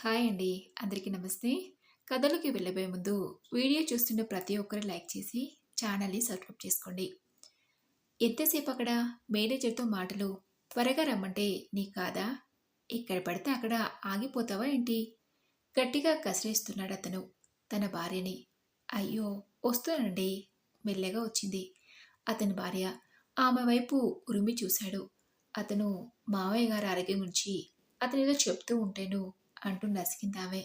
Hi అండి. అందరికీ నమస్తే. కథలోకి వెళ్ళబోయే ముందు వీడియో చూస్తున్న ప్రతి ఒక్కరు లైక్ చేసి ఛానల్ని సబ్స్క్రైబ్ చేసుకోండి. ఎంతసేపు అక్కడ మేనేజర్తో మాటలు త్వరగా రమ్మంటే నీ కాదా? ఇక్కడ పడితే అక్కడ ఆగిపోతావా ఏంటి? గట్టిగా కసిరేస్తున్నాడు అతను తన భార్యని. అయ్యో వస్తున్నానండి. మెల్లగా వచ్చింది. అతని భార్య ఆమె వైపు ఉరిమి చూశాడు. అతను మావయ్య గారి ఆరోగ్యం గురించి అతను ఏదో చెప్తూ ఉంటేను అంటూ నసికిందామె.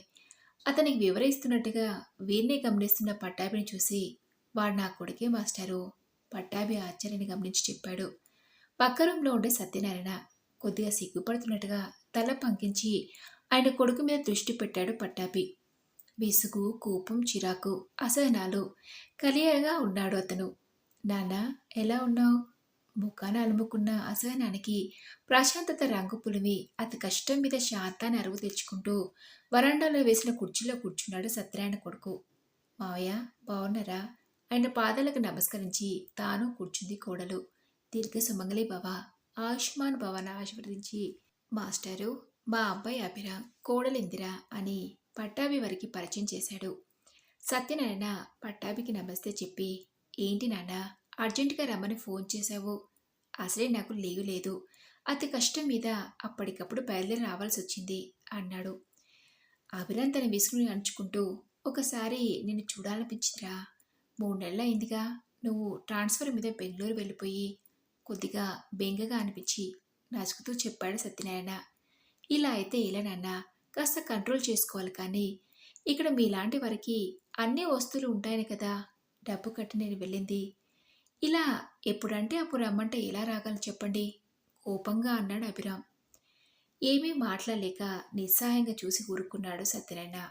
అతనికి వివరిస్తున్నట్టుగా వీరిని గమనిస్తున్న పట్టాభిని చూసి వాడు నా కొడుకే మాస్టారు. పట్టాభి ఆశ్చర్యాన్ని గమనించి చెప్పాడు. పక్క రూమ్లో ఉండే సత్యనారాయణ కొద్దిగా సిగ్గుపడుతున్నట్టుగా తల పంకించి ఆయన కొడుకు మీద దృష్టి పెట్టాడు పట్టాభి. విసుగు కోపం చిరాకు అసహనాలు కలియగా ఉన్నాడు అతను. నాన్న ఎలా ఉన్నావు? ముఖాన అలుముకున్న అసహనానికి ప్రశాంతత రంగు పులివి అతి కష్టం మీద శాంతాన్ని అరువు తెచ్చుకుంటూ వరండాలో వేసిన కుర్చీలో కూర్చున్నాడు సత్యనారాయణ కొడుకు. మావయ్య బాగున్నారా ఆయన పాదాలకు నమస్కరించి తాను కూర్చుంది కోడలు. దీర్ఘ సుమంగళి భవ ఆయుష్మాన్ భవన ఆశీర్వదించి మాస్టారు మా అబ్బాయి అభిరా కోడలిందిరా అని పట్టాభి వారికి పరిచయం చేశాడు. సత్యనారాయణ పట్టాభికి నమస్తే చెప్పి ఏంటి నాన్న అర్జెంటుగా రమ్మని ఫోన్ చేశావు. అసలే నాకు లీవు లేదు. అతి కష్టం మీద అప్పటికప్పుడు బయలుదేరి రావాల్సి వచ్చింది అన్నాడు. అభిరాన్ తన విసుగుని అంచుకుంటూ ఒకసారి నిన్ను చూడాలనిపించిందిరా. మూడు నెలలు అయిందిగా. నువ్వు ట్రాన్స్ఫర్ మీద బెంగళూరు వెళ్ళిపోయి కొద్దిగా బెంగగా అనిపించి నసుకుతూ చెప్పాడు సత్యనారాయణ. ఇలా అయితే ఇలా నాన్న? కాస్త కంట్రోల్ చేసుకోవాలి కానీ ఇక్కడ మీలాంటి వారికి అన్ని వస్తువులు ఉంటాయని కదా. డబ్బు కట్టి నేను వెళ్ళింది. ఇలా ఎప్పుడంటే అప్పుడు రమ్మంటే ఎలా రాగలను చెప్పండి? కోపంగా అన్నాడు అభిరామ్. ఏమీ మాట్లాడలేక నిస్సహాయంగా చూసి ఊరుకున్నాడు సత్యనారాయణ.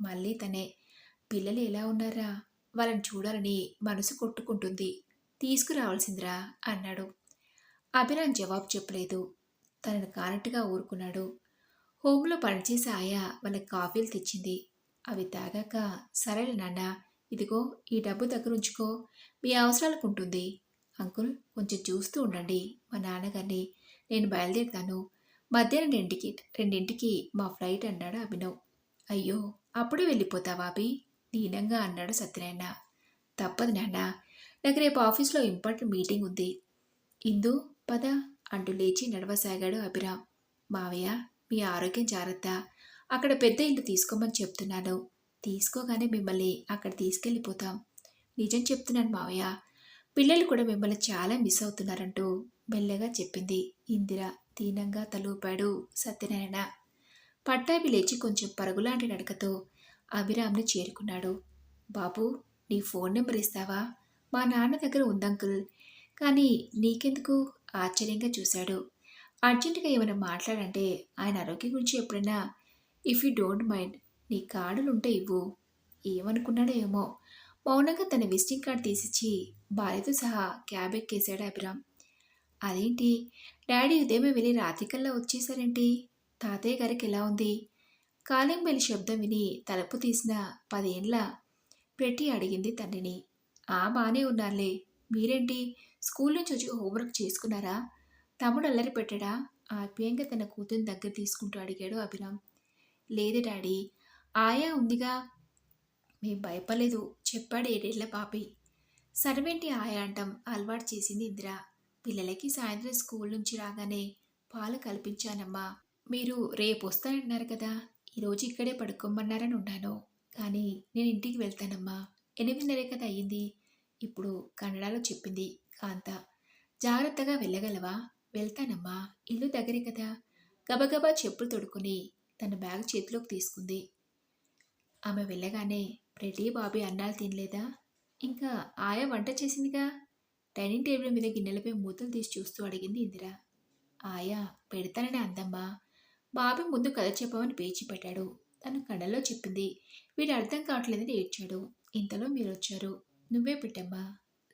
మళ్ళీ తనే పిల్లలు ఎలా ఉన్నారా? వాళ్ళని చూడాలని మనసు కొట్టుకుంటుంది. తీసుకురావాల్సిందిరా అన్నాడు. అభిరామ్ జవాబు చెప్పలేదు. తనను కానట్టుగా ఊరుకున్నాడు. హోమ్లో పనిచేసే ఆయా వాళ్ళకి కాఫీలు తెచ్చింది. అవి తాగాక సరేలే నాన్న ఇదిగో ఈ డబ్బు దగ్గర ఉంచుకో మీ అవసరాలకు ఉంటుంది అంకుల్ కొంచెం చూస్తూ ఉండండి. మా నాన్నగారిని నేను బయలుదేరుతాను. మధ్యాహ్నం రెండింటికి రెండింటికి మా ఫ్లైట్ అన్నాడు అభినవ్. అయ్యో అప్పుడే వెళ్ళిపోతావా అభి? దీనంగా అన్నాడు సత్యనారాయణ. తప్పదు నాన్న. నాకు రేపు ఆఫీస్లో ఇంపార్టెంట్ మీటింగ్ ఉంది. ఇందు పద అంటూ లేచి నడవసాగాడు అభిరామ్. మావయ్య మీ ఆరోగ్యం జాగ్రత్త. అక్కడ పెద్ద ఇల్లు తీసుకోమని చెప్తున్నాను. తీసుకోగానే మిమ్మల్ని అక్కడ తీసుకెళ్ళిపోతాం. నిజం చెప్తున్నాను మావయ్య. పిల్లలు కూడా మిమ్మల్ని చాలా మిస్ అవుతున్నారంటూ మెల్లగా చెప్పింది ఇందిర. దీనంగా తలూపాడు సత్యనారాయణ. పట్టాభి లేచి కొంచెం పరుగులాంటి నడకతో అభిరామ్ని చేరుకున్నాడు. బాబు నీ ఫోన్ నెంబర్ ఇస్తావా? మా నాన్న దగ్గర ఉందంకుల్. కానీ నీకెందుకు? ఆశ్చర్యంగా చూశాడు. అర్జెంటుగా ఏమైనా మాట్లాడంటే ఆయన ఆరోగ్యం గురించి ఎప్పుడైనా ఇఫ్ యూ డోంట్ మైండ్ నీ కార్డులుంటే ఇవ్వు ఏమనుకున్నాడో ఏమో మౌనంగా తన విజిటింగ్ కార్డు తీసిచ్చి భార్యతో సహా క్యాబ్ ఎక్కేశాడు అభిరామ్. అదేంటి? డాడీ ఉదయమే వెళ్ళి రాత్రికల్లా వచ్చేసారేంటి? తాతయ్య గారికి ఎలా ఉంది? కాలింగ్ బెల్ శబ్దం విని తలుపు తీసిన పదేండ్ల పెట్టి అడిగింది తండ్రిని. ఆ బానే ఉన్నారులే. మీరేంటి? స్కూల్ నుంచి వచ్చి హోంవర్క్ చేసుకున్నారా? తమ్ముడు అల్లరి పెట్టాడా? ఆప్యాయంగా తన కూతురు దగ్గర తీసుకుంటూ అడిగాడు అభిరామ్. లేదు డాడీ. ఆయా ఉందిగా. మేం భయపడలేదు. చెప్పాడు ఏడేళ్ళ పాపి. సర్వెంటి ఆయా అంటాం అలవాటు చేసింది ఇందిర. పిల్లలకి సాయంత్రం స్కూల్ నుంచి రాగానే పాలు కల్పించానమ్మా. మీరు రేపు వస్తానంటున్నారు కదా ఈరోజు ఇక్కడే పడుకోమన్నారని ఉన్నాను. కానీ నేను ఇంటికి వెళ్తానమ్మా. ఎనిమిదిన్నరే కదా అయ్యింది. ఇప్పుడు కన్నడలో చెప్పింది కాంత. జాగ్రత్తగా వెళ్ళగలవా? వెళ్తానమ్మా. ఇల్లు దగ్గరే కదా. గబగబా చెప్పులు తొడుక్కుని తన బ్యాగ్ చేతిలోకి తీసుకుంది. ఆమె వెళ్ళగానే ప్రతి బాబీ అన్నాలు తినలేదా? ఇంకా ఆయా వంట చేసిందిగా? డైనింగ్ టేబుల్ మీద గిన్నెలపై మూతలు తీసి చూస్తూ అడిగింది ఇందిర. ఆయా పెడతానని అందమ్మా. బాబీ ముందు కథ చెప్పమని పేచి పెట్టాడు. తను కళ్ళలో చెప్పింది వీడు అర్థం కావట్లేదని ఏడ్చాడు. ఇంతలో మీరు వచ్చారు నువ్వే పెట్టమ్మా.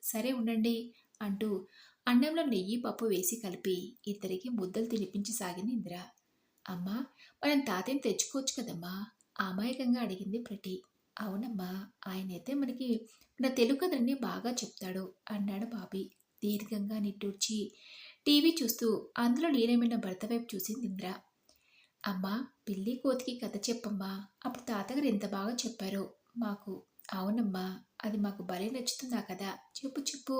సరే ఉండండి అంటూ అన్నంలో నెయ్యి పప్పు వేసి కలిపి ఇద్దరికి ముద్దలు తినిపించి సాగింది ఇందిర. అమ్మా మనం తాతయ్యని తెచ్చుకోవచ్చు కదమ్మా. అమాయకంగా అడిగింది ప్రతి. అవునమ్మా ఆయనైతే మనకి నా తెలుగు కథలన్నీ బాగా చెప్తాడు అన్నాడు బాబీ దీర్ఘంగా నిట్టూర్చి. టీవీ చూస్తూ అందులో లీనమైన భర్త వైపు చూసింది ఇంద్ర. అమ్మా పిల్లి కోతికి కథ చెప్పమ్మా. అప్పుడు తాతగారు ఎంత బాగా చెప్పారో మాకు. అవునమ్మా అది మాకు భలే నచ్చుతుంది ఆ చెప్పు చెప్పు.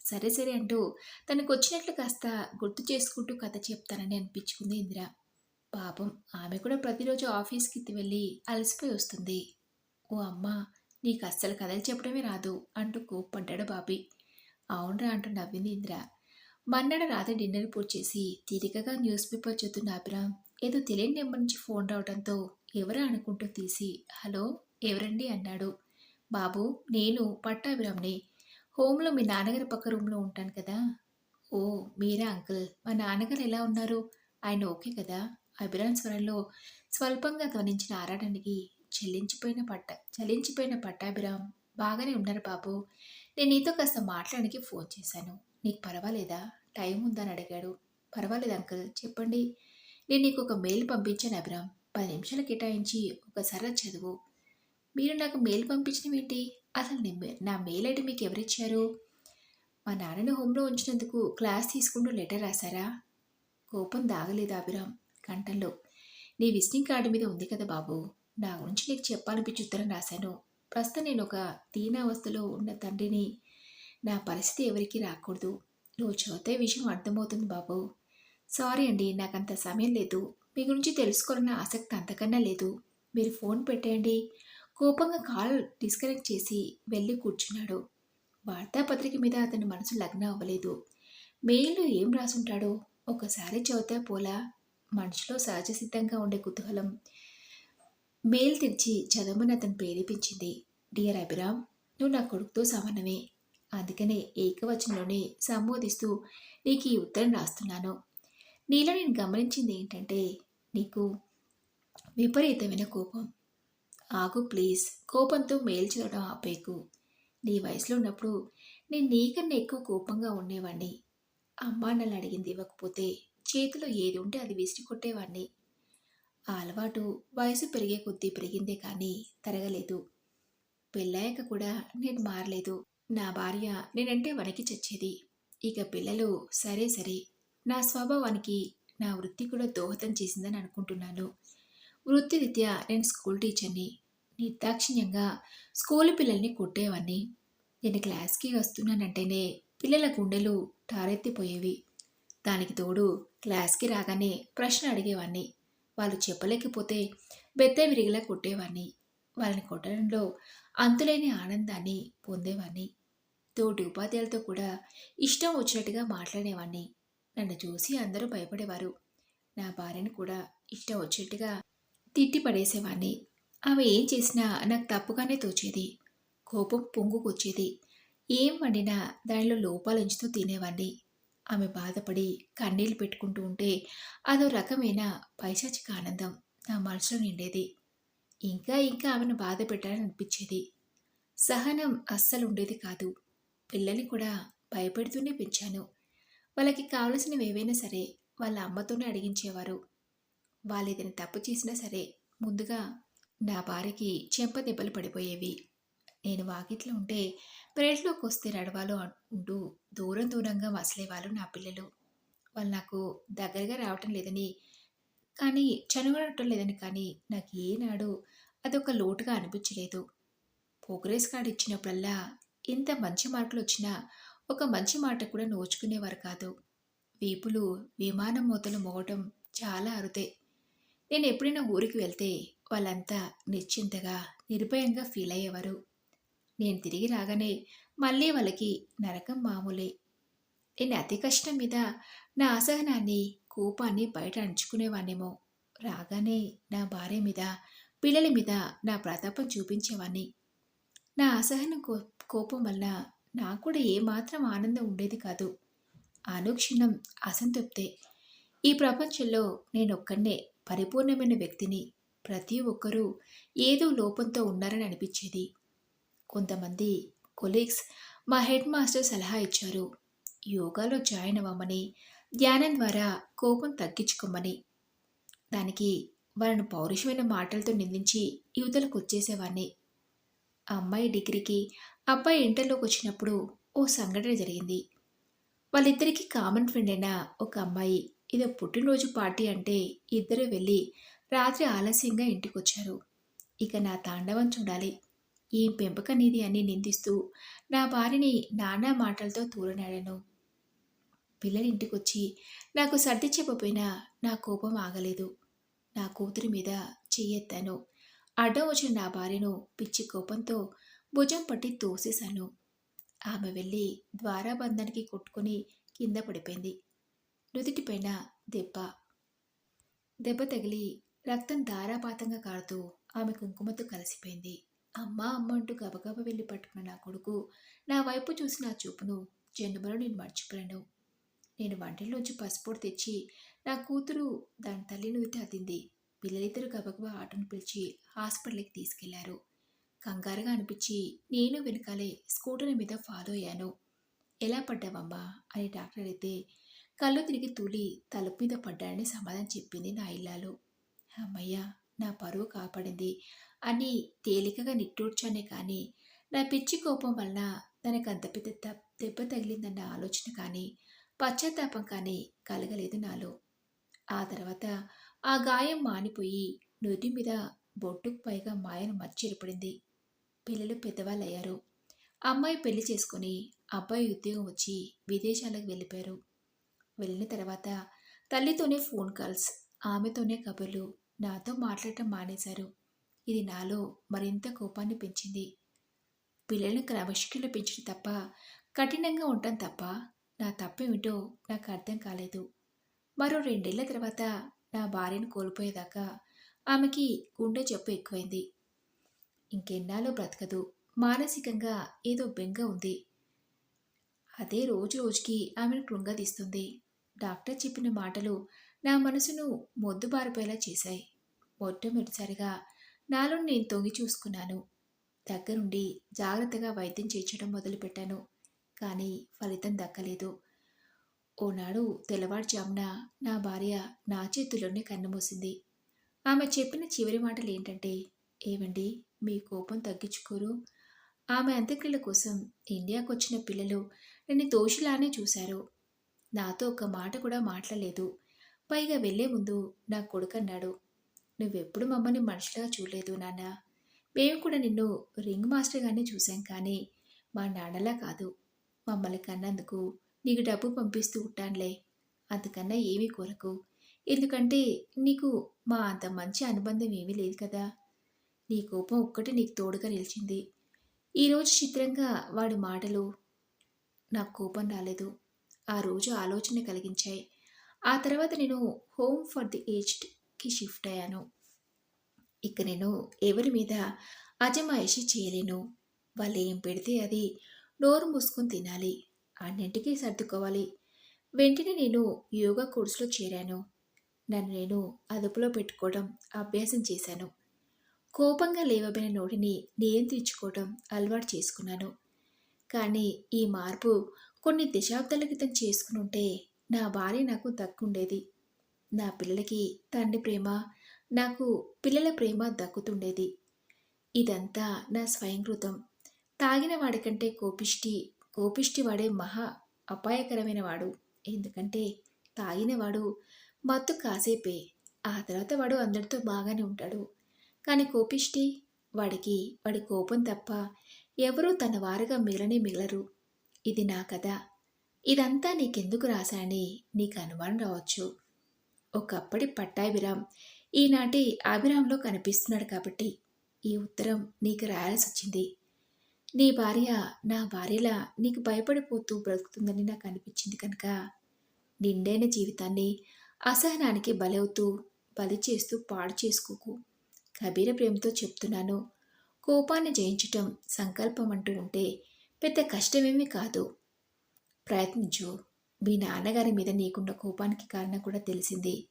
సరే సరే అంటూ తనకు వచ్చినట్లు కాస్త గుర్తు చేసుకుంటూ కథ చెప్తానని అనిపించుకుంది ఇందిరా. పాపం ఆమె కూడా ప్రతిరోజు ఆఫీస్కి వెళ్ళి అలసిపోయి వస్తుంది. ఓ అమ్మ నీకు అస్సలు కథలు చెప్పడమే రాదు అంటూ కోప్పడ్డాడు బాబీ. అవునరా అంటూ నవ్వింది ఇంద్ర. మన్నాడు రాత్రి డిన్నర్ పూర్తి చేసి తీరికగా న్యూస్ పేపర్ చదువుతున్న అభిరామ్ ఏదో తెలియని నెంబర్ నుంచి ఫోన్ రావడంతో ఎవరా అనుకుంటూ తీసి హలో ఎవరండి? అన్నాడు. బాబు నేను పట్టాభిరామ్ని హోమ్లో మీ నాన్నగారి పక్క రూమ్లో ఉంటాను కదా. ఓ మీరా అంకుల్? మా నాన్నగారు ఎలా ఉన్నారు? ఆయన ఓకే కదా? అభిరామ్ స్వరంలో స్వల్పంగా ధ్వనించిన ఆరాటానికి చెల్లించిపోయిన పట్ట చలించిపోయిన పట్టాభిరామ్ బాగానే ఉన్నారు బాబు. నేను నీతో కాస్త మాట్లాడడానికి ఫోన్ చేశాను. నీకు పర్వాలేదా? టైం ఉందని అడిగాడు. పర్వాలేదు అంకుల్. చెప్పండి. నేను నీకు ఒక మెయిల్ పంపించాను అభిరామ్. పది నిమిషాలు కేటాయించి ఒకసారి చదువు. మీరు నాకు మెయిల్ పంపించడం ఏంటి? అసలు నా మెయిల్ ఐడి మీకు ఎవరిచ్చారు? మా నాన్నని హోమ్లో ఉంచినందుకు క్లాస్ తీసుకుంటూ లెటర్ రాశారా? కోపం దాగలేదు అభిరామ్. కంఠంలో నీ విజిటింగ్ కార్డు మీద ఉంది కదా బాబు. నా గురించి నీకు చెప్పాలనిపించి ఉత్తరం రాశాను. ప్రస్తుతం నేను ఒక దీనావస్థలో ఉన్న తండ్రిని. నా పరిస్థితి ఎవరికీ రాకూడదు. నువ్వు చదివితే విషయం అర్థమవుతుంది బాబు. సారీ అండి నాకంత సమయం లేదు. మీ గురించి తెలుసుకోవాలన్న ఆసక్తి అంతకన్నా లేదు. మీరు ఫోన్ పెట్టేయండి. కోపంగా కాల్ డిస్కనెక్ట్ చేసి వెళ్ళి కూర్చున్నాడు. వార్తాపత్రిక మీద అతని మనసు లగ్నం అవ్వలేదు. మెయిల్లో ఏం రాసుంటాడో? ఒకసారి చదివితే పోలా? మనసులో సహజసిద్ధంగా ఉండే కుతూహలం మెయిల్ తెచ్చి చదవమని అతను ప్రేరేపించింది. డియర్ అభిరామ్ నువ్వు నా కొడుకుతో సమానమే. అందుకనే ఏకవచనంలోనే సంబోధిస్తూ నీకు ఈ ఉత్తరం రాస్తున్నాను. నీలో నేను గమనించింది ఏంటంటే నీకు విపరీతమైన కోపం. ఆగు ప్లీజ్. కోపంతో మేలు చదవడం ఆపేకు. నీ వయసులో ఉన్నప్పుడు నేను నీకన్నా ఎక్కువ కోపంగా ఉండేవాడిని అమ్మా నన్ను అడిగింది ఇవ్వకపోతే చేతిలో ఏది ఉంటే అది విసిరి కొట్టేవాణ్ణి ఆ అలవాటు వయసు పెరిగే కొద్దీ పెరిగిందే కానీ తరగలేదు. పెళ్ళాక కూడా నేను మారలేదు. నా భార్య నేనంటే వణకి చచ్చేది. ఇక పిల్లలు సరే సరే నా స్వభావానికి నా వృత్తి కూడా దోహదం చేసిందని అనుకుంటున్నాను. వృత్తిరీత్యా నేను స్కూల్ టీచర్ని నిర్దాక్షిణ్యంగా స్కూల్ పిల్లల్ని కొట్టేవాడిని. నేను క్లాస్కి వస్తున్నానంటేనే పిల్లల గుండెలు టారెత్తిపోయేవి. దానికి తోడు క్లాస్కి రాగానే ప్రశ్న అడిగేవాడిని వాళ్ళు చెప్పలేకపోతే బెత్త విరిగిలా కొట్టేవాడిని వాళ్ళని కొట్టడంలో అంతులేని ఆనందాన్ని పొందేవాడిని తోటి ఉపాధ్యాయులతో కూడా ఇష్టం వచ్చినట్టుగా మాట్లాడేవాడిని నన్ను చూసి అందరూ భయపడేవారు. నా భార్యను కూడా ఇష్టం వచ్చినట్టుగా తిట్టి పడేసేవాడిని ఆమె ఏం చేసినా నాకు తప్పుగానే తోచేది. కోపం పొంగుకొచ్చేది. ఏం వండినా దానిలో లోపాలు ఉంచుతూ తినేవాడిని ఆమె బాధపడి కన్నీళ్ళు పెట్టుకుంటూ ఉంటే అదో రకమైన పైశాచిక ఆనందం నా మనసులో నిండేది. ఇంకా ఇంకా ఆమెను బాధ పెట్టాలని అనిపించేది సహనం అస్సలు ఉండేది కాదు. పిల్లల్ని కూడా భయపెడుతూనే పెంచాను. వాళ్ళకి కావలసినవి ఏవైనా సరే వాళ్ళ అమ్మతోనే అడిగించేవారు. వాళ్ళు ఏదైనా తప్పు చేసినా సరే ముందుగా నా భార్యకి చెంప దెబ్బలు పడిపోయేవి. నేను వాకిట్లో ఉంటే ప్రేట్లోకి వస్తే నడవాలో అంటూ దూరం దూరంగా వసలేవాళ్ళు నా పిల్లలు. వాళ్ళు నాకు దగ్గరగా రావటం లేదని కానీ చనుగడటం లేదని కానీ నాకు ఏనాడు అదొక లోటుగా అనిపించలేదు. ప్రోగ్రెస్ కార్డు ఇచ్చినప్పుడల్లా ఎంత మంచి మార్కులు వచ్చినా ఒక మంచి మాట కూడా నోచుకునేవారు కాదు. వీపులు విమానం మూతలు మోగటం చాలా అరుదే. నేను ఎప్పుడైనా ఊరికి వెళ్తే వాళ్ళంతా నిశ్చింతగా నిర్భయంగా ఫీల్ అయ్యేవారు. నేను తిరిగి రాగానే మళ్ళీ వాళ్ళకి నరకం మామూలే. నేను అతి కష్టం మీద నా అసహనాన్ని కోపాన్ని బయట అణుచుకునేవాణ్ణేమో. రాగానే నా భార్య మీద పిల్లల మీద నా ప్రతాపం చూపించేవాణ్ణి. నా అసహనం కో కోపం వల్ల నాకు కూడా ఏమాత్రం ఆనందం ఉండేది కాదు. అనుక్షణం అసంతృప్తే. ఈ ప్రపంచంలో నేనొక్కడే పరిపూర్ణమైన వ్యక్తిని. ప్రతి ఒక్కరూ ఏదో లోపంతో ఉన్నారని అనిపించేది. కొంతమంది కొలీగ్స్ మా హెడ్ మాస్టర్ సలహా ఇచ్చారు. యోగాలో జాయిన్ అవ్వమని ధ్యానం ద్వారా కోపం తగ్గించుకోమని. దానికి వాళ్ళను పౌరుషమైన మాటలతో నిందించి యువతలకు వచ్చేసేవాడిని. అమ్మాయి డిగ్రీకి అబ్బాయి ఇంటర్లోకి వచ్చినప్పుడు ఓ సంఘటన జరిగింది. వాళ్ళిద్దరికీ కామన్ ఫ్రెండ్ అయిన ఒక అమ్మాయి ఇదో పుట్టినరోజు పార్టీ అంటే ఇద్దరు వెళ్ళి రాత్రి ఆలస్యంగా ఇంటికొచ్చారు. ఇక నా తాండవం చూడాలి. ఈ పెంపక అని నిందిస్తూ నా భార్యని నానా మాటలతో తూరనాడాను పిల్లలింటికొచ్చి నాకు సర్ది చెప్పపోయినా నా కోపం ఆగలేదు. నా కూతురి మీద చెయ్యెత్తాను. అడ్డం వచ్చిన నా భార్యను పిచ్చి కోపంతో భుజం పట్టి తోసేశాను. ఆమె వెళ్ళి ద్వారాబంధానికి కొట్టుకుని కింద పడిపోయింది. నుదుటిపైన దెబ్బ. దెబ్బ తగిలి రక్తం ధారాపాతంగా కారుతూ ఆమె కుంకుమతో కలిసిపోయింది. అమ్మ అమ్మ అంటూ గబగబ వెళ్ళి పట్టుకున్న నా కొడుకు నా వైపు చూసి నా చూపును జన్మలో నేను మర్చిపోయాను నేను వంటల్లోంచి పసుపొడి తెచ్చి నా కూతురు దాని తల్లి నుదుట అద్దింది. పిల్లలిద్దరూ గబగబా ఆటోను పిలిచి హాస్పిటల్కి తీసుకెళ్ళారు. కంగారుగా అనిపించి నేను వెనకాలే స్కూటర్ మీద ఫాలో అయ్యాను. ఎలా పడ్డావమ్మా? అని డాక్టర్ అయితే కళ్ళు తిరిగి తూలి తలుపు మీద పడ్డానని సమాధానం చెప్పింది నా ఇల్లాలు. అమ్మయ్య నా పరువు కాపాడింది అని తేలికగా నిట్టూర్చానే కానీ నా పిచ్చి కోపం వలన తనకు అంత పెద్ద దెబ్బ తగిలిందన్న ఆలోచన కానీ పశ్చాత్తాపం కానీ కలగలేదు నాలో. ఆ తర్వాత ఆ గాయం మానిపోయి నుది మీద బొట్టుకు పైగా మాయను మర్చిరిపడింది పిల్లలు పెద్దవాళ్ళయ్యారు. అమ్మాయి పెళ్ళి చేసుకుని అబ్బాయి ఉద్యోగం వచ్చి విదేశాలకు వెళ్ళిపోయారు. వెళ్ళిన తర్వాత తల్లితోనే ఫోన్ కాల్స్ ఆమెతోనే కబుర్లు నాతో మాట్లాడటం మానేశారు. ఇది నాలో మరింత కోపాన్ని పెంచింది. పిల్లలను క్రమశిక్షణ పెంచడం తప్ప కఠినంగా ఉండటం తప్ప నా తప్పేమిటో నాకు అర్థం కాలేదు. మరో రెండేళ్ళ తర్వాత నా భార్యను కోల్పోయేదాకా ఆమెకి గుండె జబ్బు ఎక్కువైంది. ఇంకెన్నాళ్ళు బ్రతకదు. మానసికంగా ఏదో బెంగ ఉంది. అదే రోజు రోజుకి ఆమెను కృంగదీస్తుంది. డాక్టర్ చెప్పిన మాటలు నా మనసును మొద్దుబారిపోయేలా చేశాయి. మొట్టమొదటిసారిగా నాలో నేను తొంగి చూసుకున్నాను. దగ్గరుండి జాగ్రత్తగా వైద్యం చేర్చడం మొదలుపెట్టాను. కానీ ఫలితం దక్కలేదు. ఓనాడు తెల్లవారుజామున నా భార్య నా చేతుల్లోనే కన్నుమూసింది. ఆమె చెప్పిన చివరి మాటలు ఏంటంటే ఏమండి మీ కోపం తగ్గించుకోరు. ఆమె అంత్యక్రియల కోసం ఇండియాకు వచ్చిన పిల్లలు నన్ను దోషిలానే చూశారు. నాతో ఒక మాట కూడా మాట్లాడలేదు. పైగా వెళ్ళే ముందు నా కొడుకు అన్నాడు నువ్వెప్పుడు మమ్మల్ని మనిషిలా చూడలేదు నాన్న. మేము కూడా నిన్ను రింగ్ మాస్టర్గానే చూశాం కానీ మా నాన్నలా కాదు. మమ్మల్ని కన్నందుకు నీకు డబ్బు పంపిస్తూ ఉంటానులే. అంతకన్నా ఏమీ కోరకు. ఎందుకంటే నీకు మా అంత మంచి అనుబంధం ఏమీ లేదు కదా. నీ కోపం ఒక్కటి నీకు తోడుగా నిలిచింది. ఈరోజు చిత్రంగా వాడి మాటలు నాకు కోపం రాలేదు. ఆ రోజు ఆలోచన కలిగించాయి. ఆ తర్వాత నేను హోమ్ ఫర్ ది ఏజ్డ్కి షిఫ్ట్ అయ్యాను. ఇక నేను ఎవరి మీద అజమాయిషి చేయలేను. వాళ్ళు ఏం పెడితే అది నోరు మూసుకొని తినాలి. అన్నింటికీ సర్దుకోవాలి. వెంటనే నేను యోగా కోర్సులో చేరాను. నన్ను నేను అదుపులో పెట్టుకోవడం అభ్యాసం చేశాను. కోపంగా లేవబడిన నోటిని నియంత్రించుకోవడం అలవాటు చేసుకున్నాను. కానీ ఈ మార్పు కొన్ని దశాబ్దాల క్రితం చేసుకుని ఉంటే నా భార్య నాకు దక్కుండేది. నా పిల్లలకి తండ్రి ప్రేమ నాకు పిల్లల ప్రేమ దక్కుతుండేది. ఇదంతా నా స్వయంకృతం. తాగిన వాడికంటే కోపిష్టి కోపిష్టి వాడే మహా అపాయకరమైన వాడు ఎందుకంటే తాగినవాడు మత్తు కాసేపే ఆ తర్వాత వాడు అందరితో బాగానే ఉంటాడు. కానీ కోపిష్టి వాడికి వాడి కోపం తప్ప ఎవరూ తన వారుగా మిగలనే మిగలరు. ఇది నా కథ. ఇదంతా నీకెందుకు రాశానని నీకు అనుమానం రావచ్చు. ఒకప్పటి పట్టాభిరామ్. ఈనాటి అభిరామ్లో కనిపిస్తున్నాడు కాబట్టి ఈ ఉత్తరం నీకు రాయాల్సి వచ్చింది నీ భార్య నా భార్యలా నీకు భయపడిపోతూ బ్రతుకుతుందని నాకు అనిపించింది కనుక నిండైన జీవితాన్ని అసహనానికి బలవుతూ బలి చేస్తూ పాడు చేసుకోకు. కబీర ప్రేమతో చెప్తున్నాను. కోపాన్ని జయించటం సంకల్పం అంటూ ఉంటే పెద్ద కష్టమేమీ కాదు. ప్రయత్నించు. మీ నాన్నగారి మీద నీకున్న కోపానికి కారణం కూడా తెలిసింది.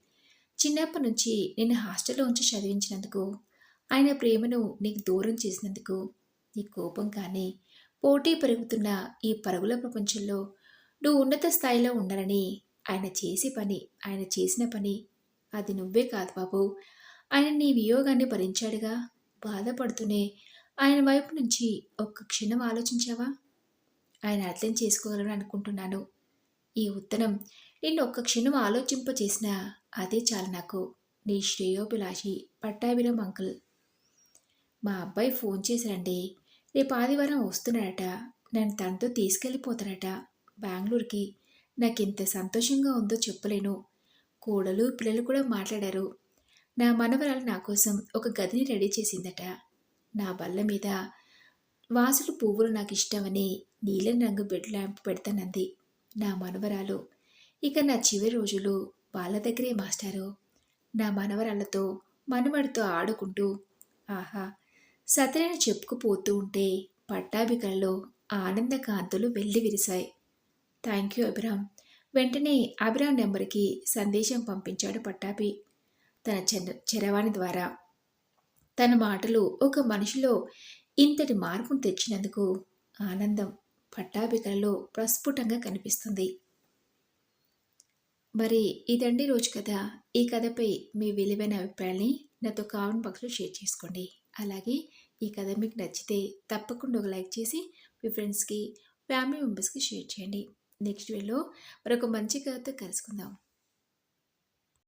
చిన్నప్పటి నుంచి నేను హాస్టల్లో ఉంచి చదివించినందుకు ఆయన ప్రేమను నీకు దూరం చేసినందుకు నీ కోపం కానీ పోటీ పెరుగుతున్న ఈ పరుగుల ప్రపంచంలో నువ్వు ఉన్నత స్థాయిలో ఉండాలని ఆయన చేసే పని ఆయన చేసిన పని అది నువ్వే కాదు బాబు. ఆయన నీ వియోగాన్ని భరించాడుగా. బాధపడుతూనే ఆయన వైపు నుంచి ఒక్క క్షణం ఆలోచించావా? ఆయన అర్థం చేసుకోగలను అనుకుంటున్నాను. ఈ ఉత్తరం నిన్ను ఒక్క క్షణం ఆలోచింపచేసిన అదే చాలు నాకు. నీ శ్రేయోభిలాషి పట్టాభిరామ్ అంకుల్. మా అబ్బాయి ఫోన్ చేశారండి రేపు ఆదివారం వస్తున్నాడట. నన్ను తనతో తీసుకెళ్ళిపోతాడట. బెంగళూరుకి. నాకు ఎంత సంతోషంగా ఉందో చెప్పలేను. కోడలు పిల్లలు కూడా మాట్లాడారు. నా మనవరాలు నా కోసం ఒక గదిని రెడీ చేసిందట. నా బల్ల మీద వాసులు పువ్వులు నాకు ఇష్టమని నీలం రంగు బెడ్ ల్యాంప్ పెడతానంది నా మనవరాలు. ఇక నా చివరి రోజులు వాళ్ళ దగ్గరే మాస్టారు. నా మనవరాలతో మనవడితో ఆడుకుంటూ ఆహా సత్యని చెప్పుకుపోతూ ఉంటే పట్టాభికలలో ఆనంద కాంతులు వెళ్ళి విరిశాయి. Thank you Abhiram. వెంటనే అభిరామ్ నెంబర్కి సందేశం పంపించాడు పట్టాభి. తన చరవాణి ద్వారా. తన మాటలు ఒక మనిషిలో ఇంతటి మార్పును తెచ్చినందుకు ఆనందం. పట్టాభికలలో ప్రస్ఫుటంగా కనిపిస్తుంది. మరి ఇదండి రోజు కథ ఈ కథపై మీ విలువైన అభిప్రాయాన్ని నాతో కామెంట్ బాక్స్లో షేర్ చేసుకోండి. అలాగే ఈ కథ మీకు నచ్చితే తప్పకుండా ఒక లైక్ చేసి మీ ఫ్రెండ్స్కి ఫ్యామిలీ మెంబర్స్కి షేర్ చేయండి. నెక్స్ట్ వీడియోలో మరొక మంచి కథతో కలుసుకుందాం.